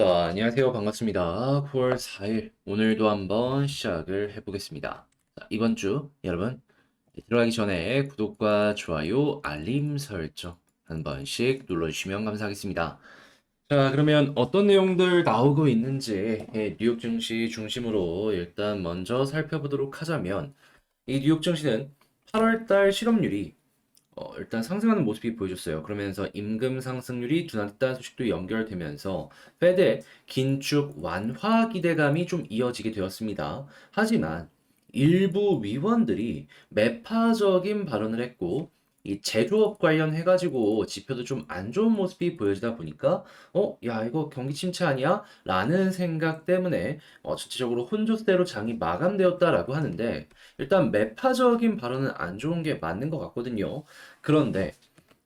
자, 안녕하세요. 반갑습니다. 9월 4일. 오늘도 한번 시작을 해보겠습니다. 자, 이번 주 여러분 들어가기 전에 구독과 좋아요, 알림 설정 한 번씩 눌러주시면 감사하겠습니다. 자, 그러면 어떤 내용들 나오고 있는지 예, 뉴욕 증시 중심으로 일단 먼저 살펴보도록 하자면 이 뉴욕 증시는 8월 달 실업률이 어, 일단 상승하는 모습이 보여줬어요. 그러면서 임금 상승률이 둔화됐다는 소식도 연결되면서 페드의 긴축 완화 기대감이 좀 이어지게 되었습니다. 하지만 일부 위원들이 매파적인 발언을 했고 이 제조업 관련 해가지고 지표도 좀 안 좋은 모습이 보여지다 보니까 어, 야, 이거 경기 침체 아니야? 라는 생각 때문에 어, 전체적으로 혼조세로 장이 마감되었다라고 하는데 일단 매파적인 발언은 안 좋은 게 맞는 것 같거든요. 그런데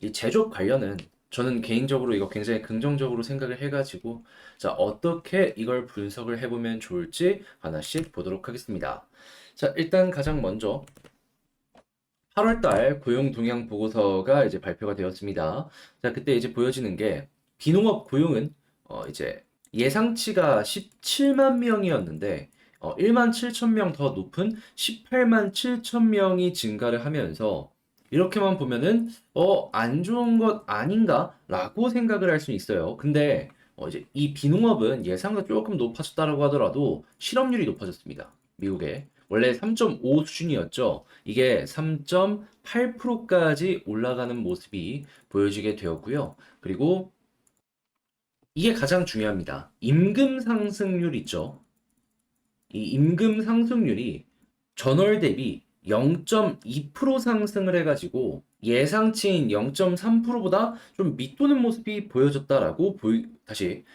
이 제조업 관련은 저는 개인적으로 이거 굉장히 긍정적으로 생각을 해가지고 자, 어떻게 이걸 분석을 해보면 좋을지 하나씩 보도록 하겠습니다. 자, 일단 가장 먼저 8월 달 고용 동향 보고서가 이제 발표가 되었습니다. 자, 그때 이제 보여지는 게 비농업 고용은 어 이제 예상치가 17만 명이었는데 어 1만 7천 명 더 높은 18만 7천 명이 증가를 하면서 이렇게만 보면은 어 안 좋은 것 아닌가라고 생각을 할 수 있어요. 근데 어 이제 이 비농업은 예상보다 조금 높아졌다라고 하더라도 실업률이 높아졌습니다. 미국에. 원래 3.5 수준이었죠. 이게 3.8%까지 올라가는 모습이 보여지게 되었고요. 그리고 이게 가장 중요합니다. 임금 상승률 있죠. 이 임금 상승률이 전월 대비 0.2% 상승을 해가지고 예상치인 0.3%보다 좀 밑도는 모습이 보여졌다라고 보이, 다시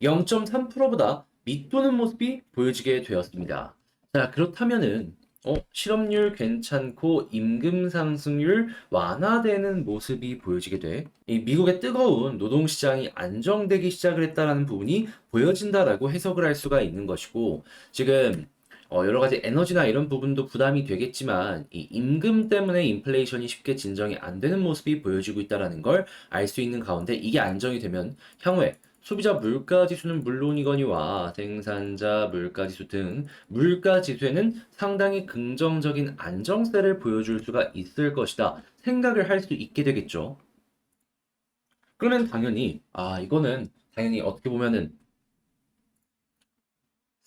0.3%보다 밑도는 모습이 보여지게 되었습니다. 자, 그렇다면은 어, 실업률 괜찮고 임금 상승률 완화되는 모습이 보여지게 돼. 이 미국의 뜨거운 노동 시장이 안정되기 시작을 했다라는 부분이 보여진다라고 해석을 할 수가 있는 것이고, 지금 어, 여러 가지 에너지나 이런 부분도 부담이 되겠지만, 이 임금 때문에 인플레이션이 쉽게 진정이 안 되는 모습이 보여지고 있다라는 걸 알 수 있는 가운데 이게 안정이 되면 향후에 소비자 물가 지수는 물론이거니와 생산자 물가 지수 등 물가 지수에는 상당히 긍정적인 안정세를 보여줄 수가 있을 것이다 생각을 할 수 있게 되겠죠. 그러면 당연히 아 이거는 당연히 어떻게 보면은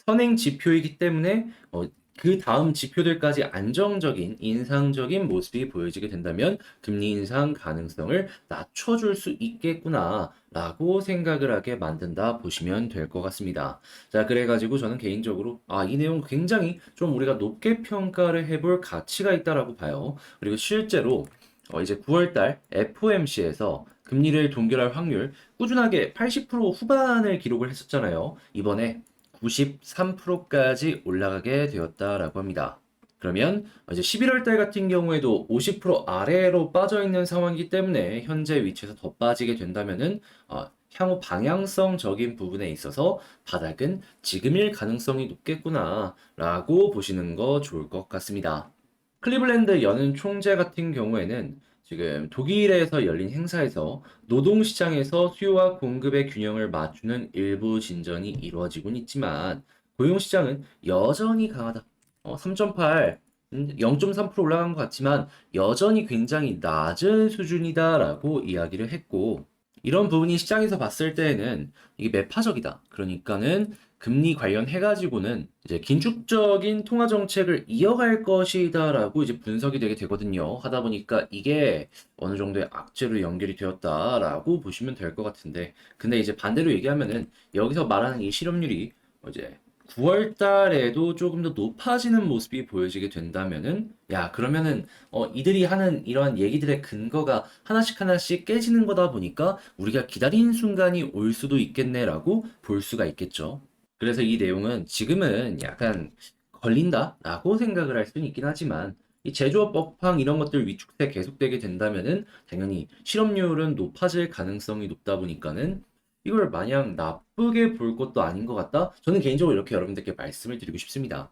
선행 지표이기 때문에 어, 그 다음 지표들까지 안정적인 인상적인 모습이 보여지게 된다면 금리 인상 가능성을 낮춰줄 수 있겠구나 라고 생각을 하게 만든다 보시면 될 것 같습니다. 자, 그래가지고 저는 개인적으로 아, 이 내용 굉장히 좀 우리가 높게 평가를 해볼 가치가 있다라고 봐요. 그리고 실제로 어, 이제 9월달 FOMC에서 금리를 동결할 확률 꾸준하게 80% 후반을 기록을 했었잖아요. 이번에 93%까지 올라가게 되었다라고 합니다. 그러면 이제 11월 달 같은 경우에도 50% 아래로 빠져 있는 상황이기 때문에 현재 위치에서 더 빠지게 된다면은 어, 향후 방향성적인 부분에 있어서 바닥은 지금일 가능성이 높겠구나라고 보시는 거 좋을 것 같습니다. 클리블랜드 연은 총재 같은 경우에는 지금 독일에서 열린 행사에서 노동시장에서 수요와 공급의 균형을 맞추는 일부 진전이 이루어지곤 있지만 고용시장은 여전히 강하다. 어, 3.8, 0.3% 올라간 것 같지만 여전히 굉장히 낮은 수준이다라고 이야기를 했고 이런 부분이 시장에서 봤을 때에는 이게 매파적이다. 그러니까는 금리 관련해가지고는 이제 긴축적인 통화 정책을 이어갈 것이다라고 이제 분석이 되게 되거든요. 하다 보니까 이게 어느 정도의 악재로 연결이 되었다라고 보시면 될 것 같은데, 근데 이제 반대로 얘기하면은 여기서 말하는 이 실업률이 이제 9월 달에도 조금 더 높아지는 모습이 보여지게 된다면은 야 그러면은 어 이들이 하는 이러한 얘기들의 근거가 하나씩 하나씩 깨지는 거다 보니까 우리가 기다리는 순간이 올 수도 있겠네라고 볼 수가 있겠죠. 그래서 이 내용은 지금은 약간 걸린다라고 생각을 할 수는 있긴 하지만 이 제조업 업황 이런 것들 위축세 계속되게 된다면은 당연히 실업률은 높아질 가능성이 높다 보니까는 이걸 마냥 나쁘게 볼 것도 아닌 것 같다? 저는 개인적으로 이렇게 여러분들께 말씀을 드리고 싶습니다.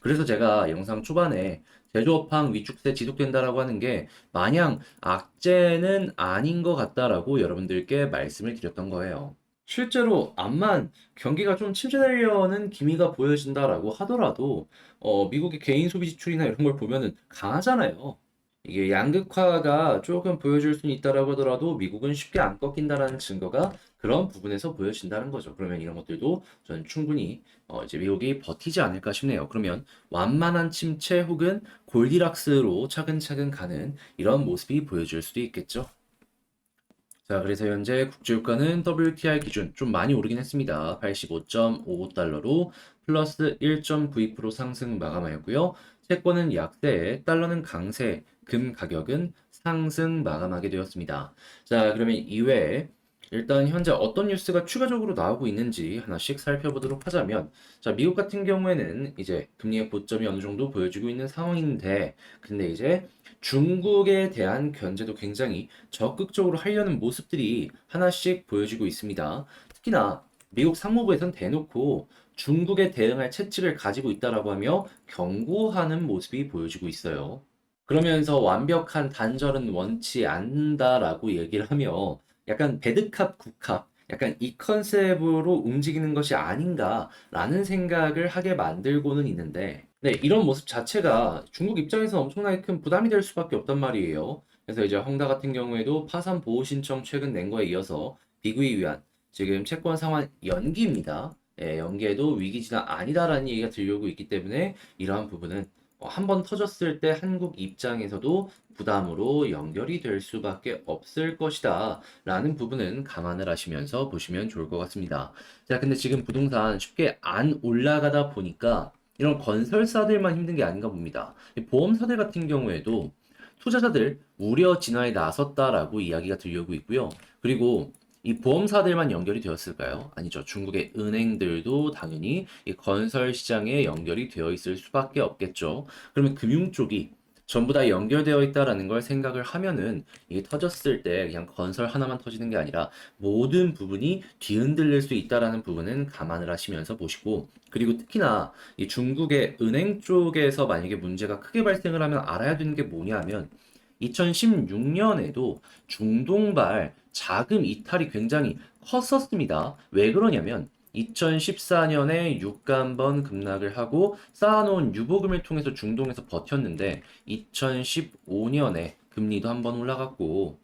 그래서 제가 영상 초반에 제조업황 위축세 지속된다라고 하는 게 마냥 악재는 아닌 것 같다라고 여러분들께 말씀을 드렸던 거예요. 실제로 암만 경기가 좀 침체되려는 기미가 보여진다라고 하더라도 어, 미국의 개인 소비 지출이나 이런 걸 보면은 강하잖아요. 이게 양극화가 조금 보여줄 수는 있다라고 하더라도 미국은 쉽게 안 꺾인다라는 증거가 그런 부분에서 보여진다는 거죠. 그러면 이런 것들도 저는 충분히 어, 이제 미국이 버티지 않을까 싶네요. 그러면 완만한 침체 혹은 골디락스로 차근차근 가는 이런 모습이 보여줄 수도 있겠죠. 자, 그래서 현재 국제유가는 WTI 기준 좀 많이 오르긴 했습니다. 85.55달러로 플러스 1.92% 상승 마감하였고요. 채권은 약세, 달러는 강세, 금 가격은 상승 마감하게 되었습니다. 자, 그러면 이외에 일단 현재 어떤 뉴스가 추가적으로 나오고 있는지 하나씩 살펴보도록 하자면, 자, 미국 같은 경우에는 이제 금리의 고점이 어느 정도 보여지고 있는 상황인데, 근데 이제 중국에 대한 견제도 굉장히 적극적으로 하려는 모습들이 하나씩 보여지고 있습니다. 특히나 미국 상무부에선 대놓고 중국에 대응할 채찍을 가지고 있다라고 하며 경고하는 모습이 보여지고 있어요. 그러면서 완벽한 단절은 원치 않는다라고 얘기를 하며 약간 배드캅 국캅 약간 이 컨셉으로 움직이는 것이 아닌가라는 생각을 하게 만들고는 있는데 네, 이런 모습 자체가 중국 입장에서 엄청나게 큰 부담이 될 수밖에 없단 말이에요. 그래서 이제 헝다 같은 경우에도 파산 보호 신청 최근 낸 거에 이어서 비구이 위한 지금 채권 상환 연기입니다. 예, 연기에도 위기지는 아니다라는 얘기가 들려오고 있기 때문에 이러한 부분은 어, 한번 터졌을 때 한국 입장에서도 부담으로 연결이 될 수밖에 없을 것이다 라는 부분은 감안을 하시면서 보시면 좋을 것 같습니다. 자, 근데 지금 부동산 쉽게 안 올라가다 보니까 이런 건설사들만 힘든 게 아닌가 봅니다. 이 보험사들 같은 경우에도 투자자들 우려 진화에 나섰다라고 이야기가 들려오고 있고요. 그리고 이 보험사들만 연결이 되었을까요? 아니죠. 중국의 은행들도 당연히 이 건설 시장에 연결이 되어 있을 수밖에 없겠죠. 그러면 금융 쪽이 전부 다 연결되어 있다라는 걸 생각을 하면은 이게 터졌을 때 그냥 건설 하나만 터지는 게 아니라 모든 부분이 뒤흔들릴 수 있다라는 부분은 감안을 하시면서 보시고 그리고 특히나 이 중국의 은행 쪽에서 만약에 문제가 크게 발생을 하면 알아야 되는 게 뭐냐면 2016년에도 중동발 자금 이탈이 굉장히 컸었습니다. 왜 그러냐면 2014년에 유가 한번 급락을 하고 쌓아놓은 유보금을 통해서 중동에서 버텼는데 2015년에 금리도 한번 올라갔고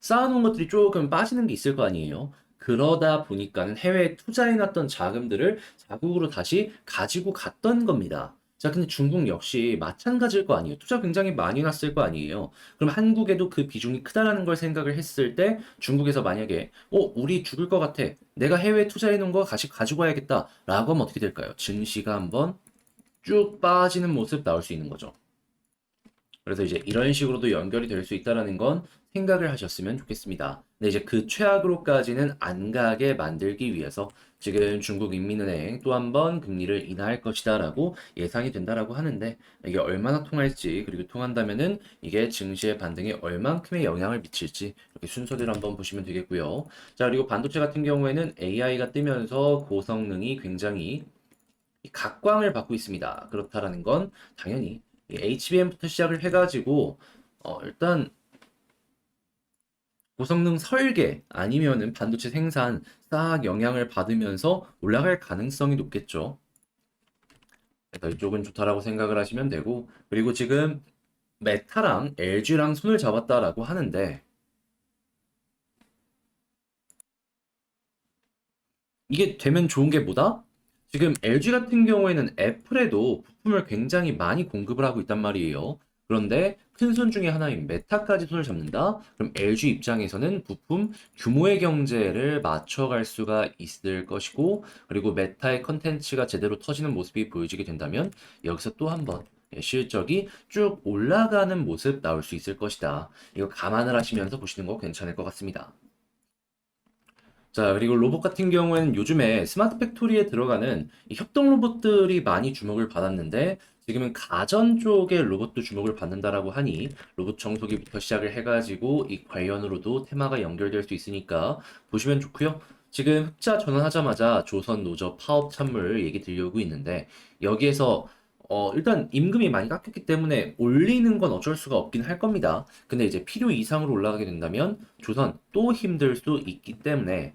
쌓아놓은 것들이 조금 빠지는 게 있을 거 아니에요. 그러다 보니까는 해외에 투자해놨던 자금들을 자국으로 다시 가지고 갔던 겁니다. 자, 근데 중국 역시 마찬가지일 거 아니에요. 투자 굉장히 많이 났을 거 아니에요. 그럼 한국에도 그 비중이 크다라는 걸 생각을 했을 때 중국에서 만약에 어, 우리 죽을 것 같아. 내가 해외에 투자해 놓은 거 다시 가지고 와야겠다. 라고 하면 어떻게 될까요? 증시가 한번 쭉 빠지는 모습 나올 수 있는 거죠. 그래서 이제 이런 식으로도 연결이 될 수 있다라는 건 생각을 하셨으면 좋겠습니다. 근데 이제 그 최악으로까지는 안 가게 만들기 위해서 지금 중국 인민은행 또 한 번 금리를 인하할 것이다라고 예상이 된다라고 하는데 이게 얼마나 통할지 그리고 통한다면은 이게 증시의 반등에 얼만큼의 영향을 미칠지 이렇게 순서대로 한번 보시면 되겠고요. 자, 그리고 반도체 같은 경우에는 AI가 뜨면서 고성능이 굉장히 각광을 받고 있습니다. 그렇다라는 건 당연히 이 HBM부터 시작을 해가지고 어, 일단 고성능 설계 아니면은 반도체 생산 싹 영향을 받으면서 올라갈 가능성이 높겠죠. 그래서 이쪽은 좋다라고 생각을 하시면 되고 그리고 지금 메타랑 LG랑 손을 잡았다라고 하는데 이게 되면 좋은 게 뭐다? 지금 LG 같은 경우에는 애플에도 부품을 굉장히 많이 공급을 하고 있단 말이에요. 그런데 큰 손 중에 하나인 메타까지 손을 잡는다? 그럼 LG 입장에서는 부품 규모의 경제를 맞춰갈 수가 있을 것이고, 그리고 메타의 컨텐츠가 제대로 터지는 모습이 보여지게 된다면 여기서 또 한 번 실적이 쭉 올라가는 모습 나올 수 있을 것이다. 이거 감안을 하시면서 보시는 거 괜찮을 것 같습니다. 자, 그리고 로봇 같은 경우에는 요즘에 스마트 팩토리에 들어가는 이 협동 로봇들이 많이 주목을 받았는데 지금은 가전 쪽의 로봇도 주목을 받는다라고 하니 로봇 청소기부터 시작을 해가지고 이 관련으로도 테마가 연결될 수 있으니까 보시면 좋고요. 지금 흑자 전환하자마자 조선 노조 파업 찬물 얘기 들려오고 있는데 여기에서 어, 일단 임금이 많이 깎였기 때문에 올리는 건 어쩔 수가 없긴 할 겁니다. 근데 이제 필요 이상으로 올라가게 된다면 조선 또 힘들 수 있기 때문에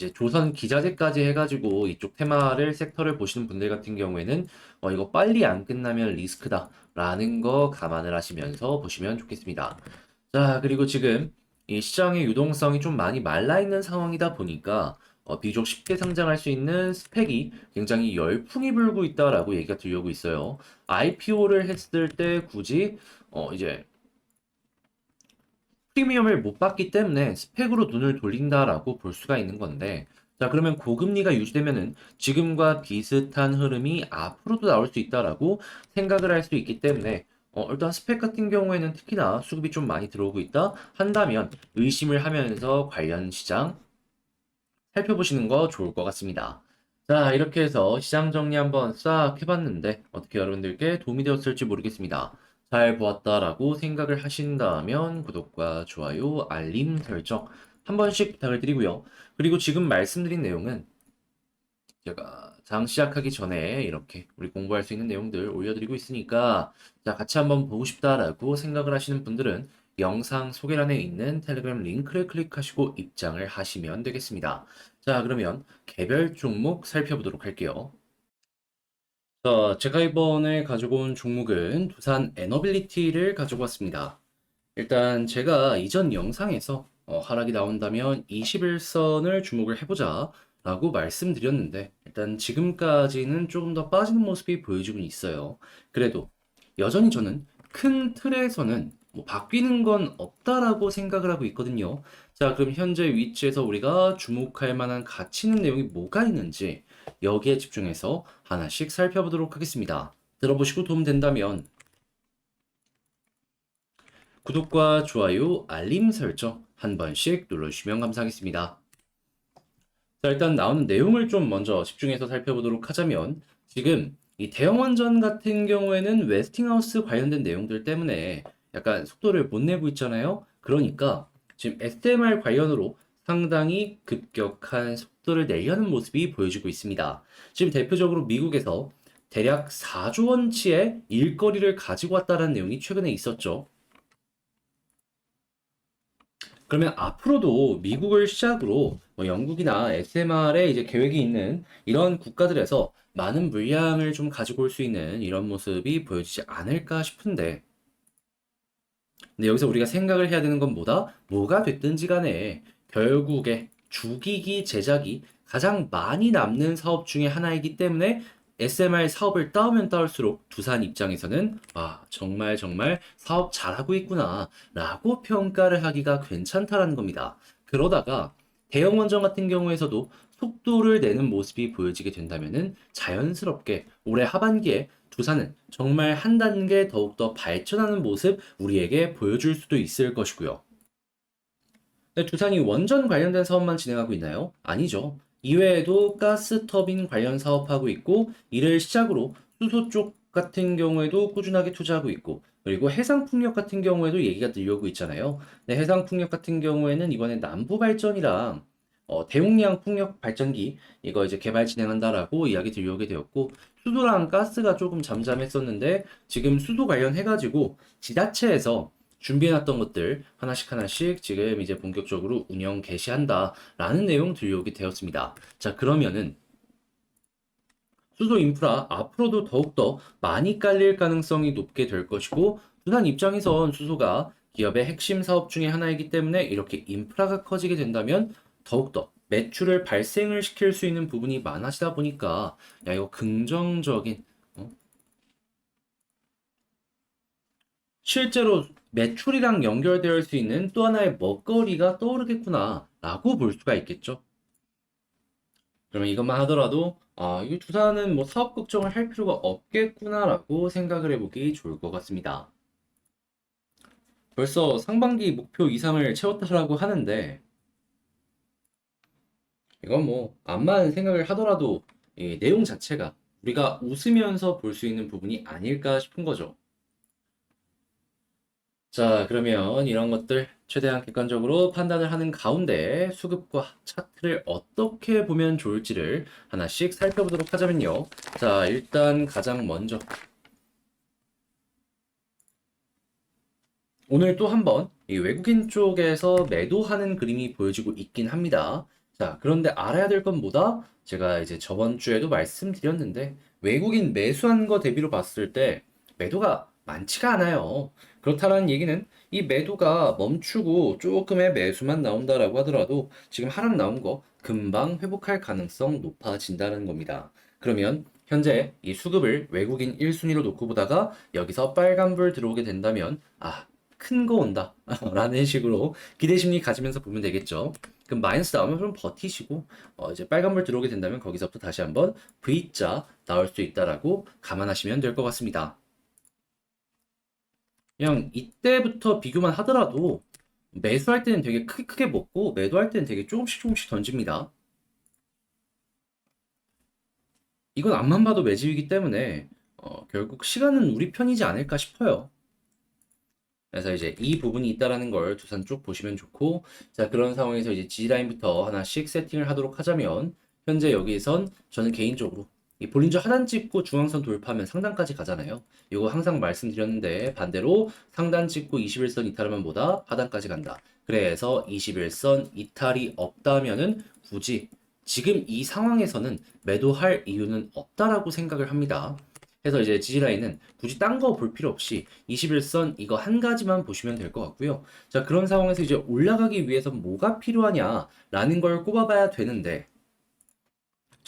이제 조선 기자재까지 해가지고 이쪽 테마를 섹터를 보시는 분들 같은 경우에는 어, 이거 빨리 안 끝나면 리스크다라는 거 감안을 하시면서 보시면 좋겠습니다. 자, 그리고 지금 이 시장의 유동성이 좀 많이 말라 있는 상황이다 보니까 어, 비교적 쉽게 상장할 수 있는 스펙이 굉장히 열풍이 불고 있다라고 얘기가 들려오고 있어요. IPO를 했을 때 굳이 어, 이제 프리미엄을 못 받기 때문에 스펙으로 눈을 돌린다라고 볼 수가 있는 건데, 자, 그러면 고금리가 유지되면은 지금과 비슷한 흐름이 앞으로도 나올 수 있다라고 생각을 할 수 있기 때문에, 어, 일단 스펙 같은 경우에는 특히나 수급이 좀 많이 들어오고 있다 한다면 의심을 하면서 관련 시장 살펴보시는 거 좋을 것 같습니다. 자, 이렇게 해서 시장 정리 한번 싹 해봤는데 어떻게 여러분들께 도움이 되었을지 모르겠습니다. 잘 보았다라고 생각을 하신다면 구독과 좋아요, 알림 설정 한 번씩 부탁을 드리고요. 그리고 지금 말씀드린 내용은 제가 장 시작하기 전에 이렇게 우리 공부할 수 있는 내용들 올려드리고 있으니까 자, 같이 한번 보고 싶다라고 생각을 하시는 분들은 영상 소개란에 있는 텔레그램 링크를 클릭하시고 입장을 하시면 되겠습니다. 자, 그러면 개별 종목 살펴보도록 할게요. 자, 제가 이번에 가지고 온 종목은 두산 에너빌리티를 가지고 왔습니다. 일단 제가 이전 영상에서 어, 하락이 나온다면 21선을 주목을 해보자 라고 말씀드렸는데 일단 지금까지는 조금 더 빠지는 모습이 보여지고 있어요. 그래도 여전히 저는 큰 틀에서는 뭐 바뀌는 건 없다라고 생각을 하고 있거든요. 자, 그럼 현재 위치에서 우리가 주목할 만한 가치 있는 내용이 뭐가 있는지 여기에 집중해서 하나씩 살펴보도록 하겠습니다. 들어보시고 도움된다면 구독과 좋아요, 알림 설정 한 번씩 눌러주시면 감사하겠습니다. 자, 일단 나오는 내용을 좀 먼저 집중해서 살펴보도록 하자면 지금 이 대형 원전 같은 경우에는 웨스팅하우스 관련된 내용들 때문에 약간 속도를 못 내고 있잖아요. 그러니까 지금 SMR 관련으로 상당히 급격한 속도를 내려는 모습이 보여지고 있습니다. 지금 대표적으로 미국에서 대략 4조 원치의 일거리를 가지고 왔다는 내용이 최근에 있었죠. 그러면 앞으로도 미국을 시작으로 뭐 영국이나 SMR에 이제 계획이 있는 이런 국가들에서 많은 물량을 좀 가지고 올 수 있는 이런 모습이 보여지지 않을까 싶은데 근데 여기서 우리가 생각을 해야 되는 건 뭐다? 뭐가 됐든지 간에 결국에 주기기 제작이 가장 많이 남는 사업 중에 하나이기 때문에 SMR 사업을 따오면 따올수록 두산 입장에서는 아 정말 정말 사업 잘하고 있구나 라고 평가를 하기가 괜찮다라는 겁니다. 그러다가 대형 원전 같은 경우에서도 속도를 내는 모습이 보여지게 된다면은 자연스럽게 올해 하반기에 두산은 정말 한 단계 더욱더 발전하는 모습 우리에게 보여줄 수도 있을 것이고요. 근데 두산이 원전 관련된 사업만 진행하고 있나요? 아니죠. 이외에도 가스 터빈 관련 사업하고 있고 이를 시작으로 수소 쪽 같은 경우에도 꾸준하게 투자하고 있고 그리고 해상풍력 같은 경우에도 얘기가 들려오고 있잖아요. 네, 해상풍력 같은 경우에는 이번에 남부 발전이랑 어, 대용량 풍력 발전기 이거 이제 개발 진행한다라고 이야기 들려오게 되었고 수도랑 가스가 조금 잠잠했었는데 지금 수도 관련해가지고 지자체에서 준비해놨던 것들 하나씩 하나씩 지금 이제 본격적으로 운영 개시한다라는 내용 들려오게 되었습니다. 자, 그러면은 수도 인프라 앞으로도 더욱더 많이 깔릴 가능성이 높게 될 것이고 두산 입장에선 수소가 기업의 핵심 사업 중에 하나이기 때문에 이렇게 인프라가 커지게 된다면 더욱더 매출을 발생을 시킬 수 있는 부분이 많아지다 보니까 야 이거 긍정적인 어? 실제로 매출이랑 연결될 수 있는 또 하나의 먹거리가 떠오르겠구나 라고 볼 수가 있겠죠. 그러면 이것만 하더라도 아, 이 두산은 뭐 사업 걱정을 할 필요가 없겠구나라고 생각을 해보기 좋을 것 같습니다. 벌써 상반기 목표 이상을 채웠다라고 하는데 이건 뭐 암만 생각을 하더라도 이 내용 자체가 우리가 웃으면서 볼 수 있는 부분이 아닐까 싶은 거죠. 자, 그러면 이런 것들 최대한 객관적으로 판단을 하는 가운데 수급과 차트를 어떻게 보면 좋을지를 하나씩 살펴보도록 하자면요. 자, 일단 가장 먼저 오늘 또 한번 이 외국인 쪽에서 매도하는 그림이 보여지고 있긴 합니다. 자, 그런데 알아야 될 건 뭐다? 제가 이제 저번 주에도 말씀드렸는데 외국인 매수한 거 대비로 봤을 때 매도가 많지가 않아요. 그렇다는 얘기는 이 매도가 멈추고 조금의 매수만 나온다라고 하더라도 지금 하락 나온 거 금방 회복할 가능성 높아진다는 겁니다. 그러면 현재 이 수급을 외국인 1순위로 놓고 보다가 여기서 빨간불 들어오게 된다면 아, 큰 거 온다. 라는 식으로 기대 심리 가지면서 보면 되겠죠. 그럼 마이너스 나오면 좀 버티시고 어, 이제 빨간불 들어오게 된다면 거기서부터 다시 한번 V자 나올 수 있다라고 감안하시면 될 것 같습니다. 그냥 이때부터 비교만 하더라도 매수할 때는 되게 크게 크게 먹고 매도할 때는 되게 조금씩 조금씩 던집니다. 이건 앞만 봐도 매집이기 때문에 어, 결국 시간은 우리 편이지 않을까 싶어요. 그래서 이제 이 부분이 있다라는 걸 두산 쭉 보시면 좋고 자 그런 상황에서 이제 G라인부터 하나씩 세팅을 하도록 하자면 현재 여기에선 저는 개인적으로 이 볼린저 하단 찍고 중앙선 돌파하면 상단까지 가잖아요. 이거 항상 말씀드렸는데 반대로 상단 찍고 21선 이탈하면 보다 하단까지 간다. 그래서 21선 이탈이 없다면은 굳이 지금 이 상황에서는 매도할 이유는 없다라고 생각을 합니다. 그래서 이제 지지라인은 굳이 딴 거 볼 필요 없이 21선 이거 한 가지만 보시면 될 것 같고요. 자, 그런 상황에서 이제 올라가기 위해서 뭐가 필요하냐라는 걸 꼽아봐야 되는데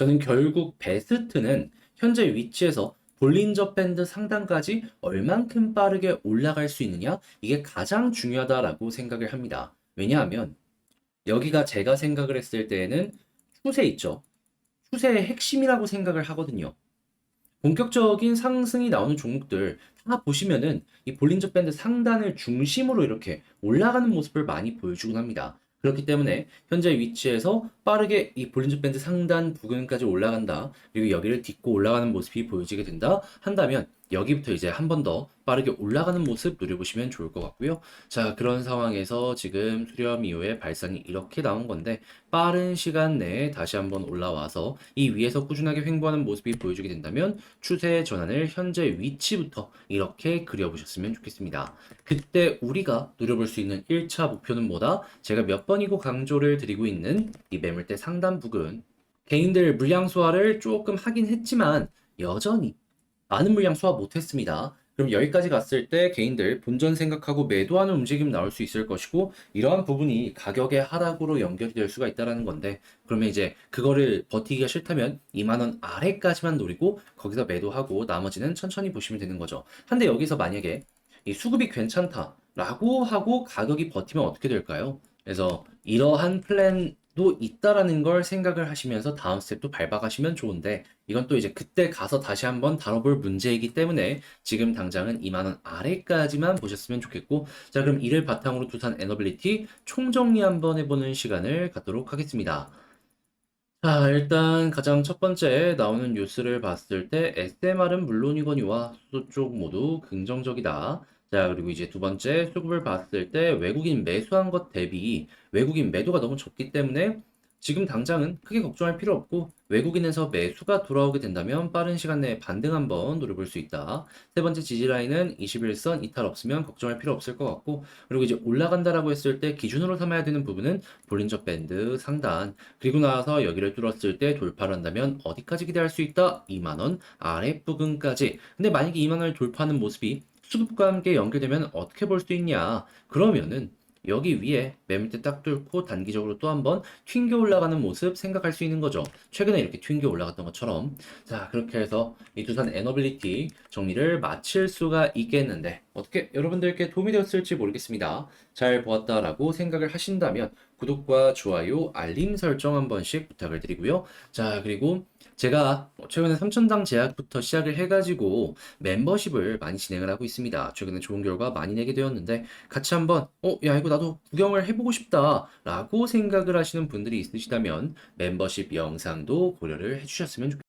저는 결국 베스트는 현재 위치에서 볼린저 밴드 상단까지 얼만큼 빠르게 올라갈 수 있느냐 이게 가장 중요하다라고 생각을 합니다. 왜냐하면 여기가 제가 생각을 했을 때에는 추세 있죠. 추세의 핵심이라고 생각을 하거든요. 본격적인 상승이 나오는 종목들 다 보시면은 이 볼린저 밴드 상단을 중심으로 이렇게 올라가는 모습을 많이 보여주곤 합니다. 그렇기 때문에 현재 위치에서 빠르게 이 볼린저 밴드 상단 부근까지 올라간다. 그리고 여기를 딛고 올라가는 모습이 보여지게 된다 한다면 여기부터 이제 한 번 더 빠르게 올라가는 모습 노려보시면 좋을 것 같고요. 자, 그런 상황에서 지금 수렴 이후에 발상이 이렇게 나온 건데 빠른 시간 내에 다시 한번 올라와서 이 위에서 꾸준하게 횡보하는 모습이 보여주게 된다면 추세 전환을 현재 위치부터 이렇게 그려보셨으면 좋겠습니다. 그때 우리가 노려볼 수 있는 1차 목표는 뭐다? 제가 몇 번이고 강조를 드리고 있는 이 매물대 상단 부근 개인들 물량 소화를 조금 하긴 했지만 여전히 많은 물량 소화 못했습니다. 그럼 여기까지 갔을 때 개인들 본전 생각하고 매도하는 움직임 나올 수 있을 것이고 이러한 부분이 가격의 하락으로 연결이 될 수가 있다는 건데 그러면 이제 그거를 버티기가 싫다면 2만 원 아래까지만 노리고 거기서 매도하고 나머지는 천천히 보시면 되는 거죠. 근데 여기서 만약에 이 수급이 괜찮다라고 하고 가격이 버티면 어떻게 될까요? 그래서 이러한 플랜 도 있다라는 걸 생각을 하시면서 다음 스텝도 밟아가시면 좋은데 이건 또 이제 그때 가서 다시 한번 다뤄볼 문제이기 때문에 지금 당장은 2만원 아래까지만 보셨으면 좋겠고 자 그럼 이를 바탕으로 두산 에너빌리티 총정리 한번 해보는 시간을 갖도록 하겠습니다. 자, 일단 가장 첫 번째 나오는 뉴스를 봤을 때 SMR은 물론이거니와 수소 쪽 모두 긍정적이다. 자, 그리고 이제 두 번째 수급을 봤을 때 외국인 매수한 것 대비 외국인 매도가 너무 적기 때문에 지금 당장은 크게 걱정할 필요 없고 외국인에서 매수가 돌아오게 된다면 빠른 시간 내에 반등 한번 노려볼 수 있다. 세 번째 지지라인은 21선 이탈 없으면 걱정할 필요 없을 것 같고 그리고 이제 올라간다라고 했을 때 기준으로 삼아야 되는 부분은 볼린저 밴드 상단 그리고 나서 여기를 뚫었을 때 돌파를 한다면 어디까지 기대할 수 있다? 2만원 아랫부근까지 근데 만약에 2만원을 돌파하는 모습이 수급과 함께 연결되면 어떻게 볼 수 있냐 그러면은 여기 위에 매물대 딱 뚫고 단기적으로 또 한번 튕겨 올라가는 모습 생각할 수 있는 거죠. 최근에 이렇게 튕겨 올라갔던 것처럼. 자, 그렇게 해서 이 두산 에너빌리티 정리를 마칠 수가 있겠는데 어떻게 여러분들께 도움이 되었을지 모르겠습니다. 잘 보았다라고 생각을 하신다면 구독과 좋아요, 알림 설정 한 번씩 부탁을 드리고요. 자, 그리고 제가 최근에 3천당 제약부터 시작을 해가지고 멤버십을 많이 진행을 하고 있습니다. 최근에 좋은 결과 많이 내게 되었는데 같이 한번 어, 야, 이거 나도 구경을 해보고 싶다 라고 생각을 하시는 분들이 있으시다면 멤버십 영상도 고려를 해주셨으면 좋겠습니다.